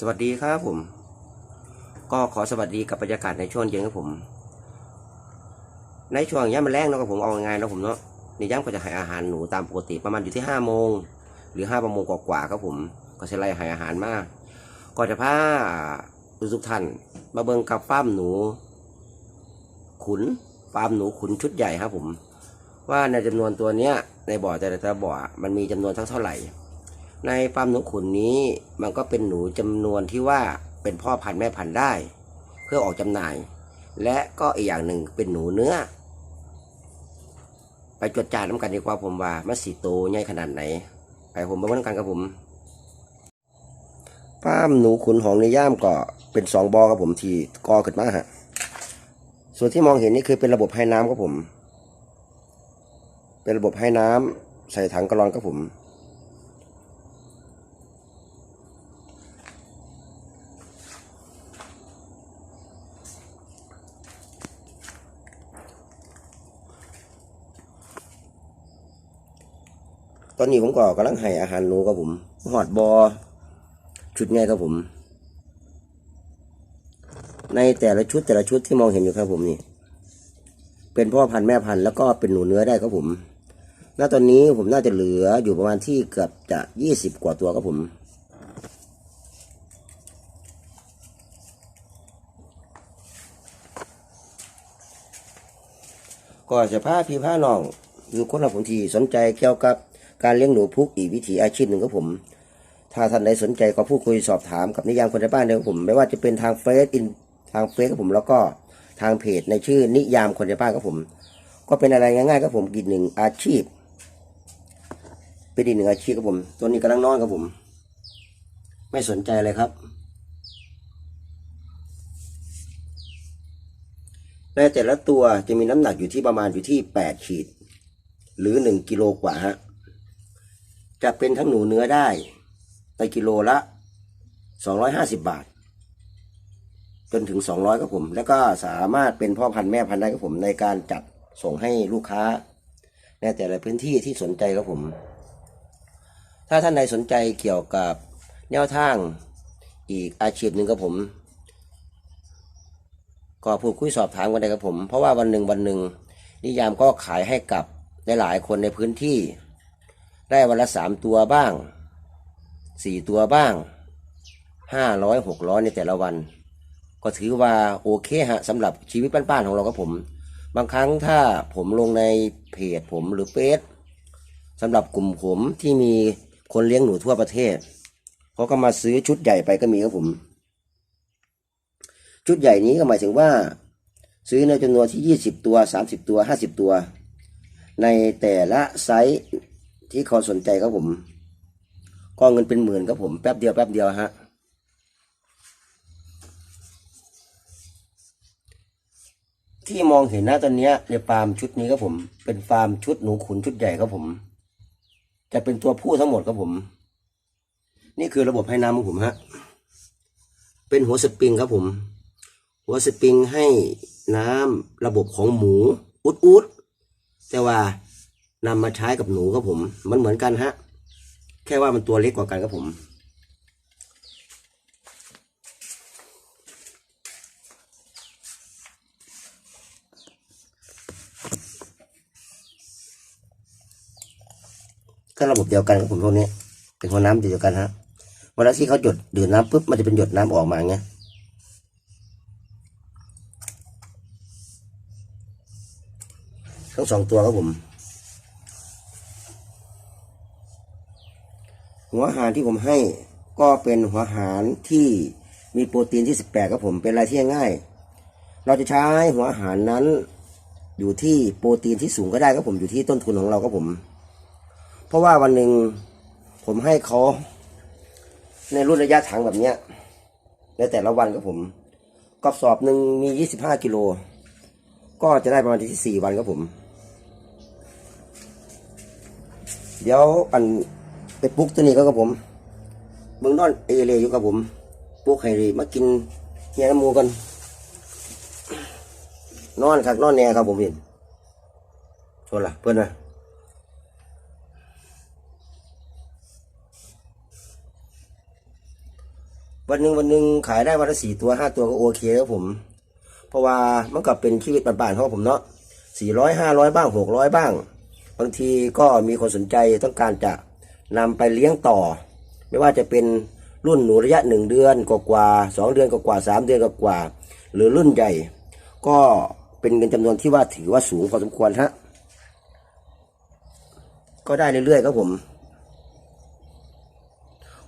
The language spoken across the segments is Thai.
สวัสดีครับผม ก็ขอสวัสดีกับบรรยากาศในช่วงเย็นครับผม ในช่วงย่ามแรงเนาะครับผมเอาง่ายๆเนาะผมเนาะในย่ามก็จะให้อาหารหนูตามปกติประมาณอยู่ที่ห้าโมงหรือห้าโมงกว่าๆครับผม ก็จะไล่ให้อาหารมากก็จะพาทุกท่านมาเบิ่งกับฟาร์มหนู ขุนฟาร์มหนูขุนชุดใหญ่ครับผม ว่าในจำนวนตัวเนี้ยในบ่อแต่ละบ่อมันมีจำนวนทั้งเท่าไหร่ ในฟาร์มหนูขุนนี้มันก็เป็นหนูจำนวนที่ว่าเป็นพ่อพันธุ์แม่พันธุ์ได้ เพื่อออกจำหน่าย และก็อีกอย่างหนึ่งเป็นหนูเนื้อ ไปจดจานน้ำกันดีกว่าผมว่ามันสีโตใหญ่ขนาดไหน ไปผมมาเบิ่งกันครับผมฟาร์มหนูขุนของในย่ามก็เป็นสองบอครับผมที่กอขึ้นมาฮะส่วนที่มองเห็นนี่คือเป็นระบบให้น้ำครับผม เป็นระบบให้น้ำใส่ถังกระลอนครับผม ตอนนี้ผมก็กำลังให้อาหารหนูครับผมหอดบอชุดไงครับผม ในแต่ละชุดแต่ละชุดที่มองเห็นอยู่ครับผมนี่ เป็นพ่อพันธุ์แม่พันธุ์แล้วก็เป็นหนูเนื้อได้ครับผม ณ ตอนนี้ผมน่าจะเหลืออยู่ประมาณที่เกือบจะยี่สิบกว่าตัวครับผม ก็จะพาพี่พาน้องคือคนละผมที่สนใจเกี่ยวกับ การเลี้ยงหนูพุกอีกวิถีอาชีพหนึ่งครับผม ถ้าท่านใดสนใจก็พูดคุยสอบถามกับนิยามคนในบ้านเดียวผม ไม่ว่าจะเป็นทางเฟซอินทางเฟซครับผม แล้วก็ทางเพจในชื่อนิยามคนในบ้านครับผม ก็เป็นอะไรง่ายๆครับผมอีกหนึ่งอาชีพ เป็นอีกหนึ่งอาชีพครับผม ตัวนี้กำลังนอนครับผม ไม่สนใจเลยครับในแต่ละตัวจะมีน้ำหนักอยู่ที่ประมาณอยู่ที่แปดขีด หรือหนึ่งกิโลกว่าฮะ จะเป็นทั้งหนูเนื้อได้ในกิโลละสองร้อยห้าสิบบาท จนถึงสองร้อยครับผม แล้วก็สามารถเป็นพ่อพันธุ์แม่พันธุ์ได้ครับผมในการจัดส่งให้ลูกค้า ในแต่ละพื้นที่ที่สนใจครับผม ถ้าท่านใดสนใจเกี่ยวกับแนวทางอีกอาชีพหนึ่งครับผม ก็พูดคุยสอบถามกันได้ครับผม เพราะว่าวันหนึ่งวันหนึ่งนิยามก็ขายให้กับหลายๆคนในพื้นที่ ได้วันละสามตัวบ้างสี่ตัวบ้างห้าร้อยหกร้อยในแต่ละวัน ก็ถือว่าโอเคฮะสำหรับชีวิตบ้านๆของเราครับผม บางครั้งถ้าผมลงในเพจผมหรือเฟซสำหรับกลุ่มผมที่มีคนเลี้ยงหนูทั่วประเทศเขาก็มาซื้อชุดใหญ่ไปก็มีครับผม ชุดใหญ่นี้ก็หมายถึงว่า ซื้อในจำนวนที่ยี่สิบตัวสามสิบตัวห้าสิบตัว ในแต่ละไซส์ ที่เขาสนใจครับผมก็เงินเป็นหมื่นครับผมแป๊บเดียวแป๊บเดียวฮะที่มองเห็นน้าตอนนี้ในฟาร์มชุดนี้ครับผม เป็นฟาร์มชุดหนูขุนชุดใหญ่ครับผม จะเป็นตัวผู้ทั้งหมดครับผม นี่คือระบบให้น้ำของผมฮะเป็นหัวสปริงครับผม หัวสปริงให้น้ำระบบของหมูอุดอุดแต่ว่า นำมาใช้กับหนูครับผม มันเหมือนกันฮะ แค่ว่ามันตัวเล็กกว่ากันครับผม ก็ระบบเดียวกันครับผมพวกนี้ เป็นหัวน้ำเดียวกันฮะเวลาที่เขาหยดดื่มน้ำปุ๊บมันจะเป็นหยดน้ำออกมาเงี้ยทั้งสองตัวครับผม หัวอาหารที่ผมให้ก็เป็นหัวอาหารที่มีโปรตีนที่ 18ครับผมเป็นอะไรที่ง่าย เราจะใช้หัวอาหารนั้น อยู่ที่โปรตีนที่สูงก็ได้ครับผมอยู่ที่ต้นทุนของเราครับผม เพราะว่าวันหนึ่งผมให้เขาในรุ่นระยะถังแบบเนี้ยในแต่ละวันครับผมกระสอบหนึ่งมี 25 กิโล ก็จะได้ประมาณที่ 4 วันครับผม เดี๋ยวอัน ไปปลุกตัวนี้ก็ครับผมเบื้องนอนเอเลยอยู่กับผมปลุกให้ดีมากินเฮียน้ำมูกัน นอนครับนอนแน่ครับผมเห็นชนละเพื่อนนะวันหนึ่งวันหนึ่งขายได้วันละสี่ตัวห้าตัวก็โอเคครับผม เพราะว่ามันก็เป็นชีวิตบ้านๆของผมเนาะสี่ร้อยห้าร้อยบ้างหกร้อยบ้าง บางทีก็มีคนสนใจต้องการจะ นำไปเลี้ยงต่อ ไม่ว่าจะเป็นรุ่นหนูระยะหนึ่งเดือนกว่าๆสองเดือนกว่าๆสามเดือนกว่าๆหรือรุ่นใหญ่ ก็เป็นเงินจำนวนที่ว่าถือว่าสูงพอสมควรฮะก็ได้เรื่อยๆครับผม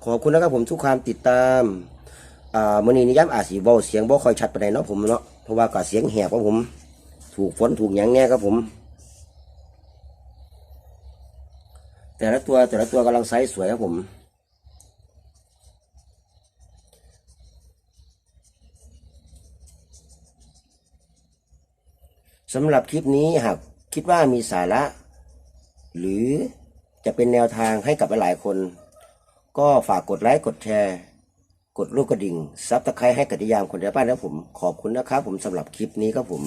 ขอบคุณนะครับผมทุกความติดตามอ่ามื่อนี้นิยามอาจสีเบาเสียงบ่ค่อยชัดปานใดเนาะผมเนาะเพราะว่าก็เสียงแหบครับผม ถูกฝนถูกหยังแน่ครับผม แต่ละตัวแต่ละตัวกำลังไซส์สวยครับผมสำหรับคลิปนี้หากคิดว่ามีสาระ หรือจะเป็นแนวทางให้กับหลายๆคน ก็ฝากกดไลค์กดแชร์ กดลูกกระดิ่งซับตะไคร้ให้กติยามคนเดียวบ้านนะผม ขอบคุณนะครับผมสำหรับคลิปนี้ครับผม